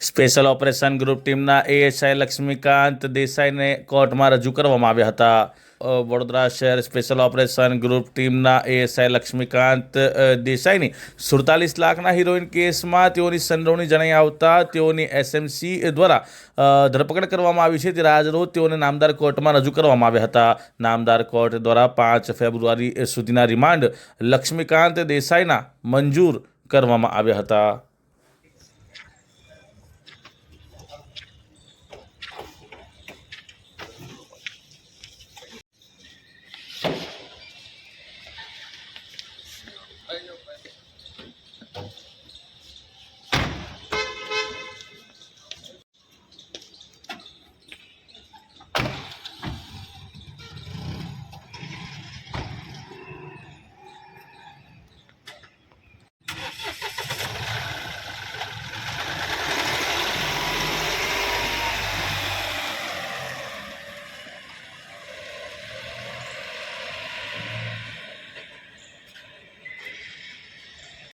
Special operation group ટીમના ASI Laxmikant દેસાઈને કોર્ટમાં રજૂ કરવામાં આવ્યા હતા. વડોદરા શહેર સ્પેશિયલ ઓપરેશન ગ્રુપ ટીમના એએસઆઈ લક્ષ્મીકાંત દેસાઈની સુડતાલીસ લાખના હિરોઈન કેસમાં તેઓની સંડોવણી જણાઈ આવતા તેઓની એસએમસી દ્વારા ધરપકડ કરવામાં આવી છે. ત્યારે આજરોજ તેઓને નામદાર કોર્ટમાં રજૂ કરવામાં આવ્યા હતા. નામદાર કોર્ટ દ્વારા પાંચ ફેબ્રુઆરી સુધીના રિમાન્ડ લક્ષ્મીકાંત દેસાઈના મંજૂર કરવામાં આવ્યા હતા.